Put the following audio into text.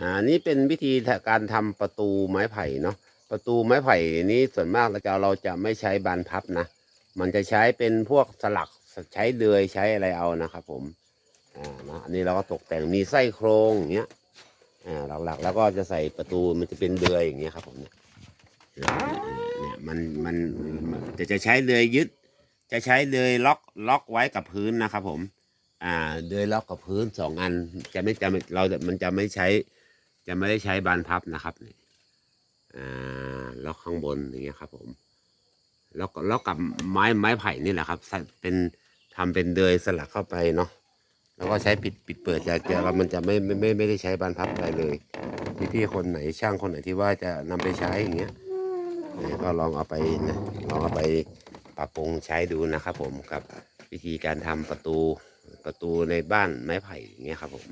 อ่านี่เป็นวิธีการทำประตูไม้ไผ่เนาะประตูไม้ไผ่นี้ส่วนมากเราจะเราจะไม่ใช้บานพับนะ มันจะใช้เป็นพวกสลักใช้เดือยใช้อะไรเอานะครับผมอ่านะอันนี้เราก็ตกแต่งมีไส้โครงอย่างเงี้ยอ่าหลักๆแล้วก็จะใส่ประตูมันจะเป็นเดือยอย่างเงี้ยครับผมเนี่ยเนี่ยมันมันจะจะใช้เดือยยึด จะใช้เดือยล็อกล็อกไว้กับพื้นนะครับผม อ่าเดือยล็อกกับพื้นสองอันจะไม่จะเราจะมันจะไม่ใช้ จะไม่ได้ใช้บานพับนะครับอ่าล็อกข้างบนอย่างเงี้ยครับผมแล้วก็ล็อกกับไม้ไม้ไผ่นี่แหละครับเป็นทำเป็นเดยสลักเข้าไปเนาะแล้วก็ใช้ปิดปิดเปิดจะจะเรามันจะไม่ไม่ไม่ไม่ได้ใช้บานพับอะไรเลยพี่พี่คนไหนช่างคนไหนที่ว่าจะนำไปใช้อย่างเงี้ยเนี่ยก็ลองเอาไปนะลองเอาไปปรับปรุงใช้ดูนะครับ ผมกับวิธีการทำประตูประตูในบ้านไม้ไผ่อย่างเงี้ยครับผม